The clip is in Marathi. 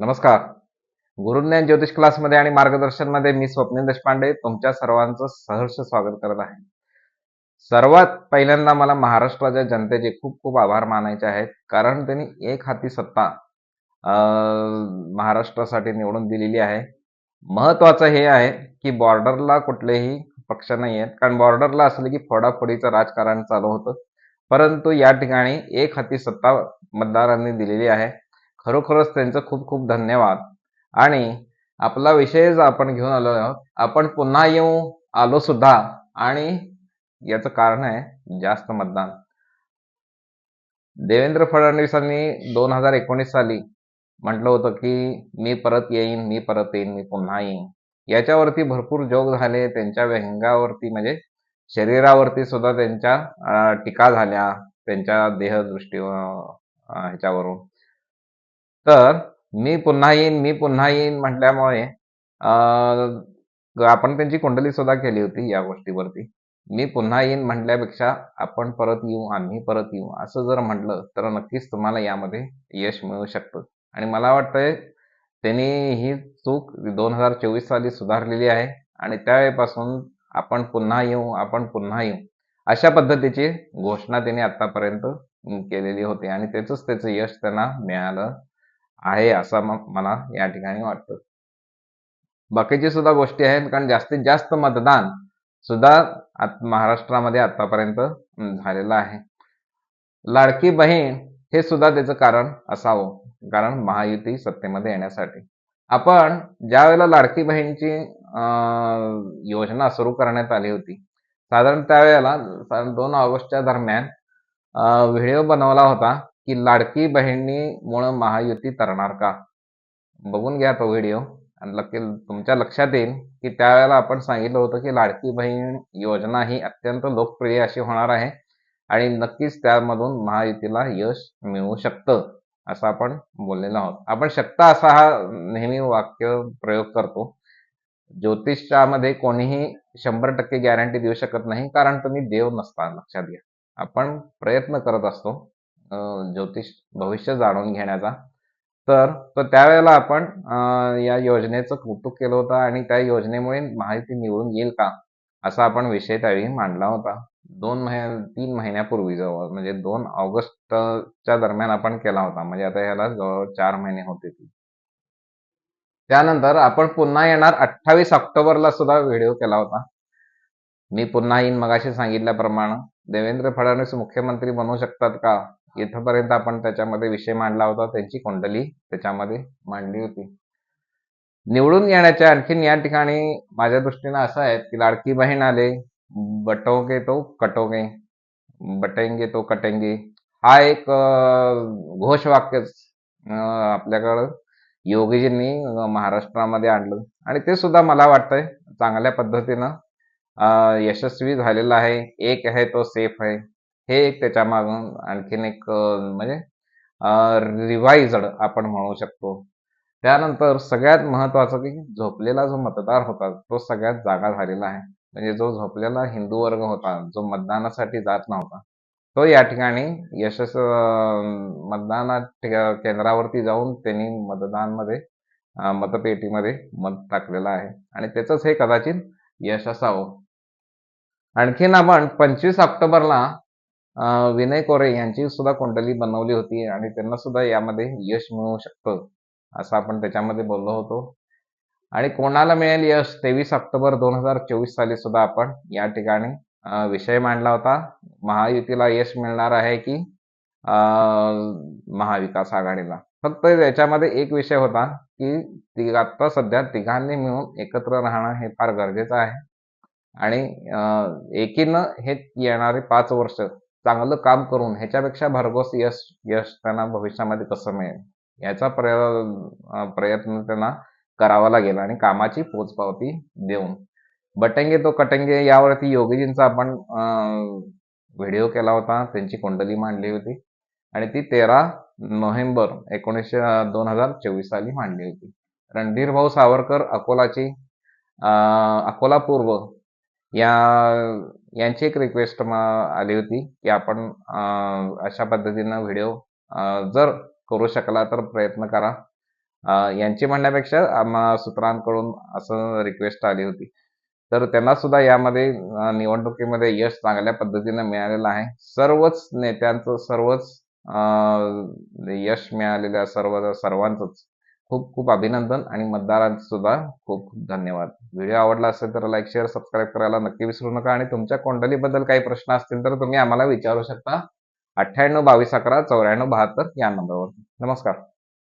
नमस्कार. गुरुज्ञान ज्योतिष क्लासमध्ये आणि मार्गदर्शनमध्ये मी स्वप्नील देशपांडे तुमच्या सर्वांचं सहर्ष स्वागत करत आहे. सर्वात पहिल्यांदा मला महाराष्ट्राच्या जनतेचे खूप खूप आभार मानायचे आहेत. कारण त्यांनी एक हाती सत्ता महाराष्ट्रासाठी निवडून दिलेली आहे. महत्वाचं हे आहे की बॉर्डरला कुठलेही पक्ष नाही आहेत. कारण बॉर्डरला असले की फोडाफोडीचं राजकारण चालू होतं. परंतु या ठिकाणी एक हाती सत्ता मतदारांनी दिलेली आहे. खरोखरच त्यांचं खूप खूप धन्यवाद. आणि आपला विषय आपण घेऊन आलो आहोत आपण पुन्हा येऊ आलो सुद्धा. आणि याचं कारण आहे जास्त मतदान. देवेंद्र फडणवीसांनी दोन हजार एकोणीस साली म्हटलं होतं की मी परत येईन मी परत येईन मी पुन्हा येईन. याच्यावरती भरपूर जोग झाले त्यांच्या व्यंगावरती म्हणजे शरीरावरती सुद्धा त्यांच्या टीका झाल्या त्यांच्या देहदृष्टी ह्याच्यावरून. तर मी पुन्हा येईन मी पुन्हा येईन म्हटल्यामुळे अं, आपण त्यांची कुंडली सुद्धा केली होती या गोष्टीवरती. मी पुन्हा येईन म्हटल्यापेक्षा आपण परत येऊ आम्ही परत येऊ असं जर म्हटलं तर नक्कीच तुम्हाला यामध्ये यश मिळू शकतं. आणि मला वाटतंय त्यांनी ही चूक दोन हजार चोवीस साली सुधारलेली आहे आणि त्यावेळेपासून आपण पुन्हा येऊ आपण पुन्हा येऊ अशा पद्धतीची घोषणा त्यांनी आतापर्यंत केलेली होती आणि त्याचंच त्याचं यश त्यांना मिळालं आहे असं मला या ठिकाणी वाटतं. बाकीची सुद्धा गोष्टी आहेत कारण जास्तीत जास्त मतदान सुद्धा महाराष्ट्रामध्ये आतापर्यंत झालेलं आहे. लाडकी बहीण हे सुद्धा त्याचं कारण असावं कारण महायुती सत्तेमध्ये येण्यासाठी. आपण ज्या वेळेला लाडकी बहीणची अं, योजना सुरू करण्यात आली होती साधारण त्यावेळेला साधारण दोन ऑगस्टच्या दरम्यान व्हिडिओ बनवला होता की लाडकी बहिणीमुळं महायुती तरणार का? बघून घ्या तो व्हिडिओ. आणि लकी तुमच्या लक्षात येईल की त्यावेळेला आपण सांगितलं होतं की लाडकी बहीण योजना ही अत्यंत लोकप्रिय अशी होणार आहे. आणि नक्कीच त्यामधून महायुतीला यश मिळू शकतं असं आपण बोललेलो आहोत. आपण शकता असा हा नेहमी वाक्य प्रयोग करतो. ज्योतिषामध्ये कोणीही शंभर टक्के गॅरंटी देऊ शकत नाही कारण तुम्ही देव नसता लक्षात घ्या. आपण प्रयत्न करत असतो. ज्योतिष भविष्य जाणून घेण्याचा. तर तर त्यावेळेला आपण या योजनेचं कौतुक केलं होतं आणि त्या योजनेमुळे माहिती निवडून येईल का? असा आपण विषय त्यावेळी मांडला होता. दोन महिन्या तीन महिन्यापूर्वी जवळ म्हणजे दोन ऑगस्टच्या दरम्यान आपण केला होता. म्हणजे आता याला जवळ चार महिने होते त्यानंतर आपण पुन्हा येणार अठ्ठावीस ऑक्टोबरला सुद्धा व्हिडिओ केला होता. मी पुन्हा येईन मगाशी सांगितल्याप्रमाणे. देवेंद्र फडणवीस मुख्यमंत्री बनवू शकतात का? इथपर्यंत आपण त्याच्यामध्ये विषय मांडला होता त्यांची कुंडली त्याच्यामध्ये मांडली होती. निवडून येण्याच्या आणखीन या ठिकाणी माझ्या दृष्टीनं असं आहे की लाडकी बहीण आले बटोगे तो कटोगे बटेंगे तो कटेंगे. हा एक अं, घोषवाक्यच आपल्याकडं योगीजींनी महाराष्ट्रामध्ये आणलं. आणि ते सुद्धा मला वाटतंय चांगल्या पद्धतीनं यशस्वी झालेलं आहे. एक आहे तो सेफ आहे. हे एक त्याच्या मागून आणखीन एक म्हणजे रिवाइजड आपण म्हणू शकतो. त्यानंतर सगळ्यात महत्वाचं की झोपलेला जो मतदार होता तो सगळ्यात जागा झालेला आहे. म्हणजे जो झोपलेला हिंदू वर्ग होता जो मतदानासाठी जात नव्हता तो या ठिकाणी यशस अं, मतदाना केंद्रावरती जाऊन त्यांनी मतदानमध्ये मतपेटीमध्ये मत टाकलेलं आहे. आणि त्याचंच हे कदाचित यश असावं. आणखीन आपण पंचवीस ऑक्टोबरला विनय कोरे यांची सुद्धा कुंडली बनवली होती आणि त्यांना सुद्धा यामध्ये यश मिळू शकतं असं आपण त्याच्यामध्ये बोललो होतो. आणि कोणाला मिळेल यश? तेवीस ऑक्टोबर दोन हजार चोवीस साली सुद्धा आपण या ठिकाणी विषय मांडला होता. महायुतीला यश मिळणार आहे की अं, महाविकास आघाडीला? फक्त याच्यामध्ये एक विषय होता की ती आता सध्या तिघांनी मिळून एकत्र राहणं हे फार गरजेचं आहे. आणि एकीनं हे येणारे पाच वर्ष चांगलं काम करून ह्याच्यापेक्षा भरघोस यश यश त्यांना भविष्यामध्ये कसं मिळेल? याचा प्रय प्रयत्न त्यांना करावा लागेल आणि कामाची पोचपावती देऊन. बटंगे तो कटंगे यावरती योगीजींचा आपण व्हिडिओ केला होता. त्यांची कुंडली मांडली होती. आणि ती तेरा नोव्हेंबर एकोणीसशे दोन हजार चोवीस साली मांडली होती. रणधीर भाऊ सावरकर अकोलाची अकोला पूर्व या यांची एक रिक्वेस्ट आली होती की आपण अशा पद्धतीनं व्हिडिओ जर करू शकला तर प्रयत्न करा. यांची म्हणण्यापेक्षा आम्हा सूत्रांकडून असं रिक्वेस्ट आली होती. तर त्यांना सुद्धा यामध्ये निवडणुकीमध्ये यश चांगल्या पद्धतीने मिळालेलं आहे. सर्वच नेत्यांचं सर्वच यश मिळालेल्या सर्व सर्वांचंच. खूप खूप अभिनंदन आणि मतदारांचं सुद्धा खूप खूप धन्यवाद. व्हिडिओ आवडला असेल तर लाईक शेअर सबस्क्राईब करायला नक्की विसरू नका आणि तुमच्या कोंडलीबद्दल काही प्रश्न असतील तर तुम्ही आम्हाला विचारू शकता. अठ्ठ्याण्णव बावीस अकरा चौऱ्याण्णव बहात्तर या नंबरवर नमस्कार.